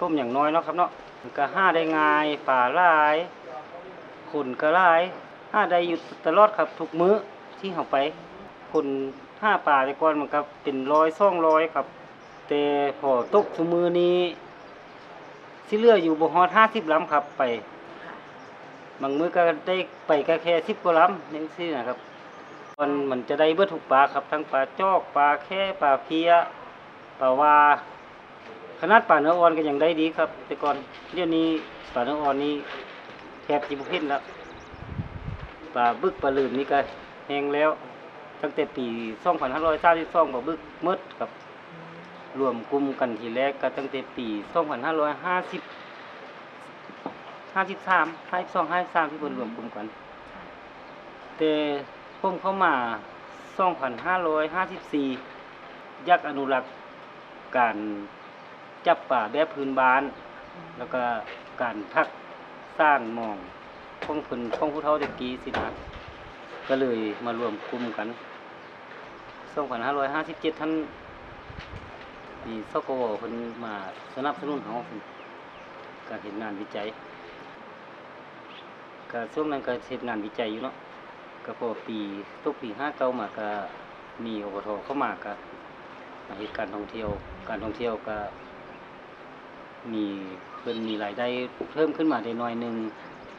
ต้มอย่างน้อยเนาะครับเนาะก็ห้าได้ง่ายป่าลาย ขุนก็ลายห้าได้อยู่ตลอดครับทุกมื้อที่เขาไปขุนห้าป่าแต่ก่อนมันก็เป็นร้อยซ่องร้อยครับ แต่พอตกทุกมือนี้สิเลืออยู่บ่ฮอดห้าสิบลำครับไปบางมื้อก็ได้ไปก็แค่สิบกว่าลำนี่สินะครับมันมันจะได้เบิดทุกปลาครับทั้งปลาจอกปลาแค่ปลาเพียปลาวา ขนาดปลาเนื้ออ่อนก็ยังได้ดีครับ แต่ก่อนเดี๋ยวนี้ปลาเนื้ออ่อนนี่แทบจะบ่เห็นแล้วปลาบึกปลาลืมนี่ก็แห้งแล้ว ตั้งแต่ปี2532ปลาบึกหมดครับ รวมกลุ่มกันทีแรกก็ตั้งแต่ปี 2550 53 52 53ที่เพิ่นรวมกลุ่มกัน แต่ผมเข้ามา 2554อยากอนุรักษ์การ จับป่าแบบพื้นบ้าน แล้วก็การทักสร้างมองของพิ่นของผู้เฒ่าตะกี้สินะก็เลยมารวมกลุ่มกัน2557ท่านมีสกวเพิ่นมาสนับสนุนเฮาการเฮ็ดงานวิจัยก็ช่วงนั้นก็เฮ็ดงานวิจัยอยู่เนาะก็พอปีทุกปีห้าเก้ามาก็มีอบทเข้ามาก็มาเฮ็ดการท่องเที่ยว การท่องเที่ยวก็ มีเพิ่นมีรายได้เพิ่มขึ้นมาได้หน่อยหนึง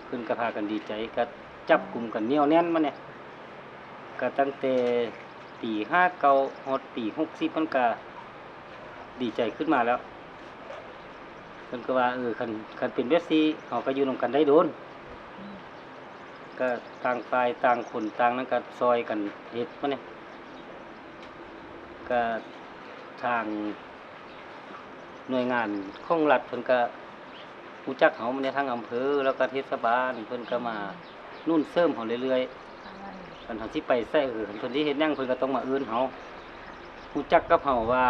เพิ่นก็พากันดีใจก็จับกลุ่มกันเหนียวแน่นมาเนี่ยก็ตั้งแต่ปีห้าเก้าฮอดปีหกสิบมันก็ดีใจขึ้นมาแล้วเพิ่นก็ว่าเออคันคันเป็นแบบนี้เฮาก็อยู่นำกันได้โดน ก็ต่างฝ่ายต่างคนต่างนั้นก็ซอยกันเฮ็ดมาเนี่ยก็ทาง หน่วยงานของรัฐเพิ่นก็รู้จักเฮามาในทางอำเภอ แล้วก็เทศบาลเพิ่นก็มานุ่นเสริมเฮาเรื่อยๆคันเฮาสิไปใส่เออคันเพิ่นสิเฮ็ดหยังเพิ่นก็ต้องมาเอื้อนเฮารู้จักกับเฮาว่า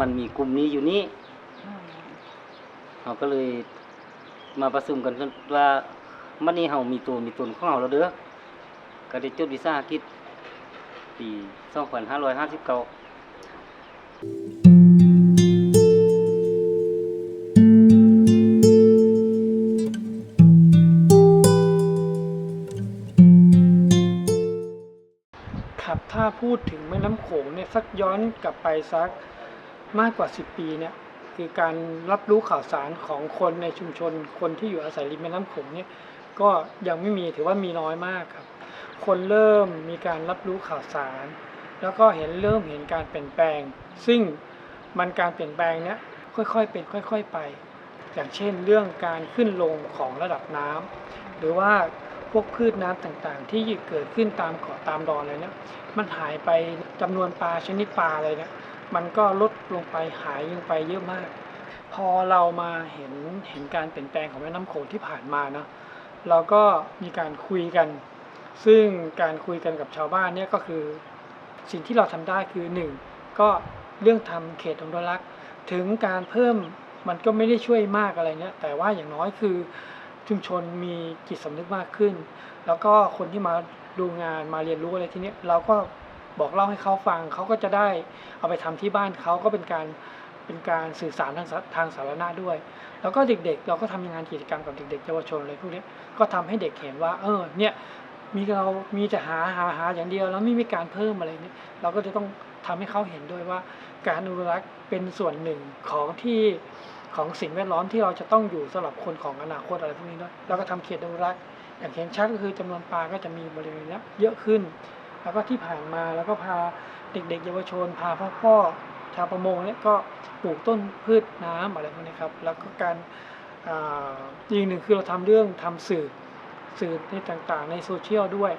มันมีกลุ่มนี้อยู่นี้เราก็เลยมาประชุมกันว่ามันนี้เฮามีตัวมีตนของเฮาแล้วเด้อก็ได้จดวิสาหกิจปี2559 สักย้อนกลับไปสักมากกว่า 10 ปีเนี่ยคือการรับรู้ข่าวสารของคนในชุมชน คนที่อยู่อาศัยริมแม่น้ำโขงเนี่ยก็ยังไม่มีถือว่ามีน้อยมากครับ คนเริ่มมีการรับรู้ข่าวสาร แล้วก็เห็นเริ่มเห็นการเปลี่ยนแปลง ซึ่งมันการเปลี่ยนแปลงเนี้ยค่อยๆเป็นค่อย ๆไป อย่างเช่น เรื่องการขึ้นลงของระดับน้ำหรือว่า พวกพืชน้ำต่างๆ ที่เกิดขึ้นตามเกาะตามดอนอะไรเนี่ยมันหายไปจำนวนปลาชนิดปลาอะไรเนี่ยมันก็ลดลงไปหายลงไปเยอะมาก พอเรามาเห็นเห็นการเปลี่ยนแปลงของแม่น้ำโขงที่ผ่านมาเนาะเราก็มีการคุยกัน ซึ่งการคุยกันกับชาวบ้านเนี่ยก็คือ สิ่งที่เราทำได้คือหนึ่งก็เรื่องทำเขตอนุรักษ์ ถึงการเพิ่มมันก็ไม่ได้ช่วยมากอะไรเนี่ยแต่ว่าอย่างน้อยคือ ชุมชนมีจิตสำนึกมากขึ้น แล้วก็คนที่มาดูงานมาเรียนรู้อะไรที่เนี้ยเราก็บอกเล่าให้เขาฟังเขาก็จะได้เอาไปทำที่บ้านเขาก็เป็นการเป็นการสื่อสารทางสาทางสาธารณะด้วย แล้วก็เด็กๆ เราก็ทำงานกิจกรรมกับเด็กๆเยาวชนอะไรพวกนี้ก็ทำให้เด็กเห็นว่า เออเนี่ย มีเรามีแต่หาหาหาอย่างเดียว แล้วไม่มีการเพิ่มอะไรนี่เราก็จะต้องทำให้เขาเห็นด้วยว่า การอนุรักษ์เป็นส่วนหนึ่งของที่ของสิ่งแวดล้อมที่เราจะต้องอยู่สำหรับคนของอนาคตอะไรพวกนี้ด้วยเราก็ทำเขตอนุรักษ์อย่างเห็นชัดก็คือจำนวนปลาก็จะมีบริเวณนี้เยอะขึ้น แล้วก็ที่ผ่านมาแล้วก็พาเด็กๆ เยาวชน พาพ่อพ่อชาวประมงเนี่ยก็ปลูกต้นพืชน้ำอะไรพวกนี้ครับ แล้วก็การอ่าอีกหนึ่งคือเราทำเรื่องทำสื่อ สื่อในต่างๆ ในโซเชียลด้วย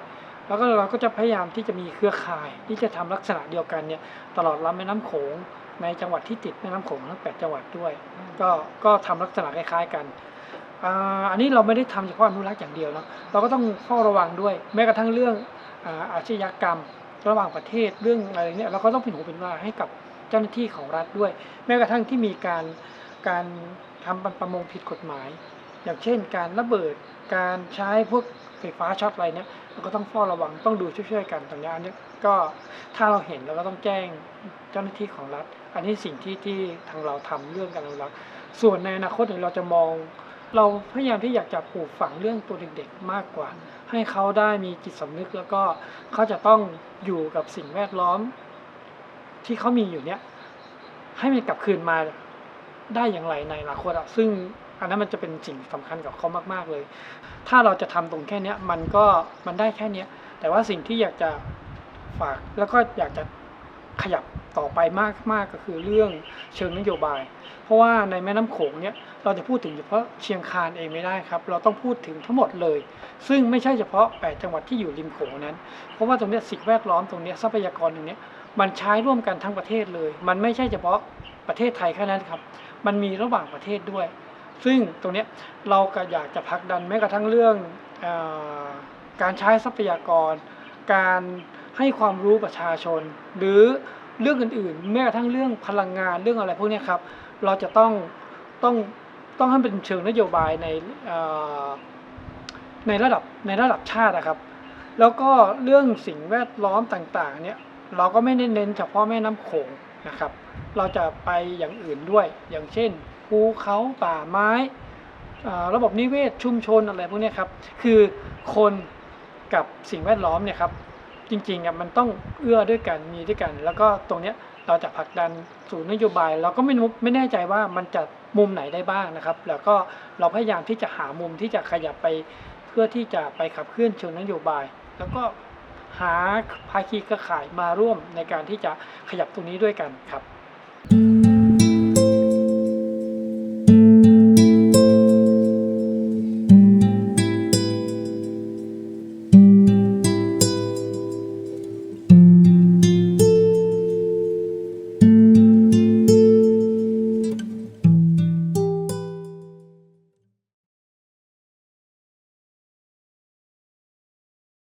แล้วก็เราก็จะพยายามที่จะมีเครือข่ายที่จะทำลักษณะเดียวกันเนี่ยตลอดลำแม่น้ำโขงในจังหวัดที่ติดแม่น้ำโขงทั้งแปดจังหวัดด้วย ก็ก็ทำลักษณะคล้ายๆกัน อันนี้เราไม่ได้ทำเฉพาะอนุรักษ์อย่างเดียวเนาะเราก็ต้องเฝ้าระวังด้วย แม้กระทั่งเรื่องอาอาชญากรรมระหว่างประเทศเรื่องอะไรเนี่ยเราก็ต้องเป็นหูเป็นตาให้กับเจ้าหน้าที่ของรัฐด้วย แม้กระทั่งที่มีการการทำประมงผิดกฎหมาย อย่างเช่น การระเบิดการใช้พวกไฟฟ้าช็อตอะไรเนี่ยเราก็ต้องเฝ้าระวังต้องดูช่วยๆกันตรงนี้อันนี้ก็ถ้าเราเห็นเราก็ต้องแจ้งเจ้าหน้าที่ของรัฐ อันนี้สิ่งที่ที่ทางเราทำเรื่องการอนุรักษ์ส่วนในอนาคตเนี่ยเราจะมอง เราพยายามที่อยากจะปลูกฝังเรื่องตัวเด็กๆมากกว่า ให้เขาได้มีจิตสำนึกแล้วก็เขาจะต้องอยู่กับสิ่งแวดล้อม ที่เขามีอยู่เนี้ยให้มันกลับคืนมาได้อย่างไรในอนาคตอะซึ่ง อันนั้นมันจะเป็นสิ่งสำคัญกับเขามากๆเลย ถ้าเราจะทำตรงแค่เนี้ยมันก็มันได้แค่เนี้ย แต่ว่าสิ่งที่อยากจะฝากแล้วก็อยากจะขยับต่อไปมากมากก็คือเรื่องเชิงนโยบาย เพราะว่าในแม่น้ำโขงเนี่ยเราจะพูดถึงเฉพาะเชียงคานเองไม่ได้ครับ เราต้องพูดถึงทั้งหมดเลย ซึ่งไม่ใช่เฉพาะ8จังหวัดที่อยู่ริมโขงนั้น เพราะว่าตรงนี้สิ่งแวดล้อมตรงนี้ทรัพยากรตรงนี้มันใช้ร่วมกันทั้งประเทศเลย มันไม่ใช่เฉพาะประเทศไทยแค่นั้นครับ มันมีระหว่างประเทศด้วย ซึ่งตรงนี้เราก็อยากจะผลักดันแม้กระทั่งเรื่องอการใช้ทรัพยากร การให้ความรู้ประชาชน หรือเรื่องอื่นๆ แม้กระทั่งเรื่องพลังงานเรื่องอะไรพวกนี้ครับ เราจะต้องต้องต้องให้เป็นเชิงนโยบายในในระดับในระดับชาตินะครับ แล้วก็เรื่องสิ่งแวดล้อมต่างๆเนี่ยเราก็ไม่ได้เน้นเฉพาะแม่น้ำโขงนะครับ เราจะไปอย่างอื่นด้วยอย่างเช่น ภูเขาป่าไม้ ระบบนิเวศชุมชนอะไรพวกนี้ครับ คือคนกับสิ่งแวดล้อมเนี่ยครับ จริงๆอะมันต้องเอื้อด้วยกันมีด้วยกัน แล้วก็ตรงเนี้ยเราจะผลักดันสู่นโยบาย เราก็ไม่ไม่แน่ใจว่ามันจะมุมไหนได้บ้างนะครับ แล้วก็เราพยายามที่จะหามุมที่จะขยับไปเพื่อที่จะไปขับเคลื่อนเชิงนโยบาย แล้วก็หาภาคีเครือข่ายมาร่วมในการที่จะขยับตรงนี้ด้วยกันครับ